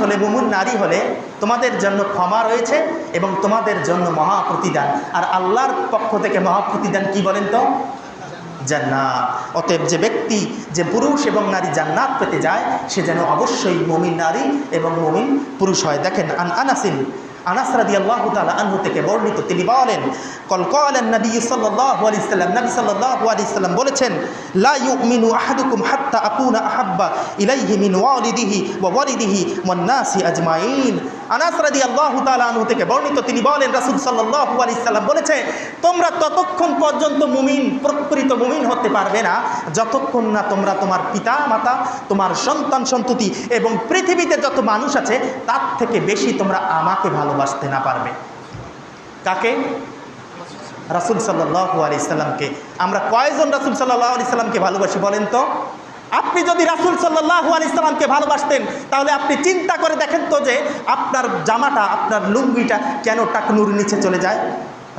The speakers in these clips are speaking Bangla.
হলে মুমুন নারী হলে তোমাদের জন্য ক্ষমা রয়েছে এবং তোমাদের জন্য মহা প্রতিদান আর আল্লাহর পক্ষ থেকে মহা প্রতিদান কি বলেন তো? জান্নাত। অতএব যে ব্যক্তি, যে পুরুষ এবং নারী জান্নাত পেতে যায়, সে যেন অবশ্যই মমিন নারী এবং মমিন পুরুষ হয়। দেখেন, আন আনাসিন আনাস রাদি আল্লাহ তালা আনহু থেকে বর্ণিত, তিনি বলেন, কল কলেন নবী সাল্লাহ আলি সাল্লাম, নবী সাল্লাহ আলি সাল্লাম বলেছেন লাইউ মিনু আহাদুকুম হাত্তা আকুনা আহাব্বা ইলাইহি মিন ওয়ালিদিহি ওয়া ওয়ালিদিহি ওয়ান আজমাইন। আনাস রাদি আল্লাহ তালা থেকে বর্ণিত তিনি বলেন, রাসূল সাল্লাল্লাহু আলাইহি সাল্লাম বলেছে, তোমরা ততক্ষণ পর্যন্ত মুমিন, প্রকৃত মুমিন হতে পারবে না। যতক্ষণ না তোমরা তোমার পিতা মাতা তোমার সন্তান সন্ততি এবং পৃথিবীতে যত মানুষ আছে, তার থেকে বেশি তোমরা আমাকে ভালোবাসতে না পারবে। কাকে? রাসুল সাল্লাহু আলি সাল্লামকে। আমরা কয়জন রাসুল সাল্লাহ আলি সাল্লামকে ভালোবাসি বলেন তো? আপনি যদি রাসুল সাল্লাহু আলি সাল্লামকে ভালোবাসতেন, তাহলে আপনি চিন্তা করে দেখেন তো যে আপনার জামাটা, আপনার লুঙ্গিটা কেন টাকনুর নিচে চলে যায়?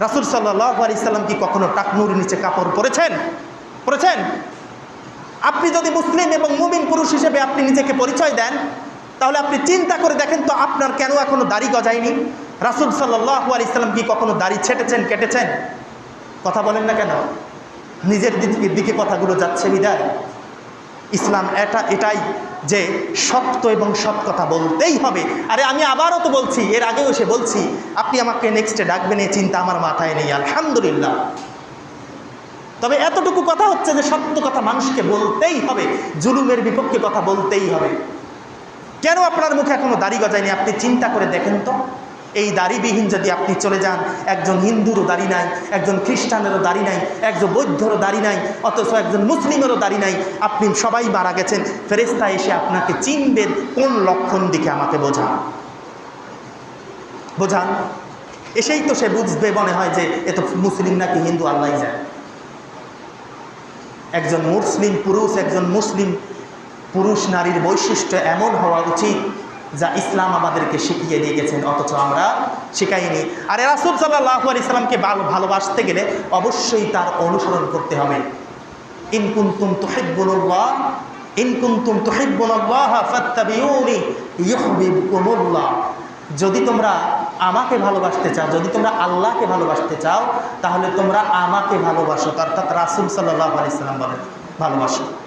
রাসুল সাল্লাহু আলি সাল্লাম কি কখনো টাকনুর নিচে কাপড় পরেছেন? পরেছেন? আপনি যদি মুসলিম এবং মুমিন পুরুষ হিসেবে আপনি নিজেকে পরিচয় দেন, তাহলে আপনি চিন্তা করে দেখেন তো আপনার কেন এখনও দাড়ি গজায়নি? রাসুল সাল্লাহু আলি সাল্লাম কি কখনো দাড়ি ছেটেছেন, কেটেছেন? কথা বলেন না কেন? নিজের দিকে দিকে কথাগুলো যাচ্ছে বিদায়। ইসলাম এটা, এটাই যে সত্য এবং সৎ কথা বলতেই হবে। আরে আমি আবারও তো বলছি, এর আগেও সে বলছি, আপনি আমাকে নেক্সটে ডাকবেন, এই চিন্তা আমার মাথায় নেই, আলহামদুলিল্লাহ। তবে এতটুকু কথা হচ্ছে যে সত্য কথা মানুষকে বলতেই হবে, জুলুমের বিপক্ষে কথা বলতেই হবে। কেন আপনার মুখে এখনও দাড়ি গজায়নি? আপনি চিন্তা করে দেখেন তো। এই দাড়িবিহীন যদি আপনি চলে যান, একজন হিন্দুরও দাড়ি নাই, একজন খ্রিস্টানেরও দাড়ি নাই, একজন বৌদ্ধরও দাড়ি নাই, অথচ একজন মুসলিমেরও দাড়ি নাই, আপনি সবাই মারা গেছেন ফেরেস্তা এসে আপনাকে চিনবেন কোন লক্ষণ দিকে আমাকে বোঝান। বোঝান? এসেই তো সে বুঝবে মনে হয় যে এ তো মুসলিম নাকি হিন্দু আল্লাহ যায় একজন মুসলিম পুরুষ, একজন মুসলিম পুরুষ নারীর বৈশিষ্ট্য এমন হওয়া উচিত যা ইসলাম আমাদেরকে শিখিয়ে দিয়ে গেছেন অথচ আমরা শিখাইনি। আর রাসুল সাল্লাহ আলি সাল্লামকে ভালোবাসতে গেলে অবশ্যই তার অনুসরণ করতে হবে। ইনকুন্তুম তুহিব্বুল্লাহ ইনকুন্তুম ইউহিব্বুকুমুল্লাহ। যদি তোমরা আমাকে ভালোবাসতে চাও, যদি তোমরা আল্লাহকে ভালোবাসতে চাও, তাহলে তোমরা আমাকে ভালোবাসো। অর্থাৎ রাসুল সাল্লাহ আলি সাল্লাম বলেন, ভালোবাসো।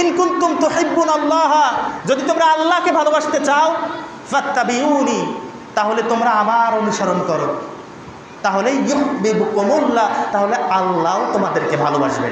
ইনকুন্তুম তুহিব্বুন আল্লাহ, যদি তোমরা আল্লাহকে ভালোবাসতে চাও, ফাত্তাবিউনি, তাহলে তোমরা আমার অনুসরণ করো। তাহলে ইউহিব্বুকুমুল্লাহ, তাহলে আল্লাহও তোমাদেরকে ভালোবাসবে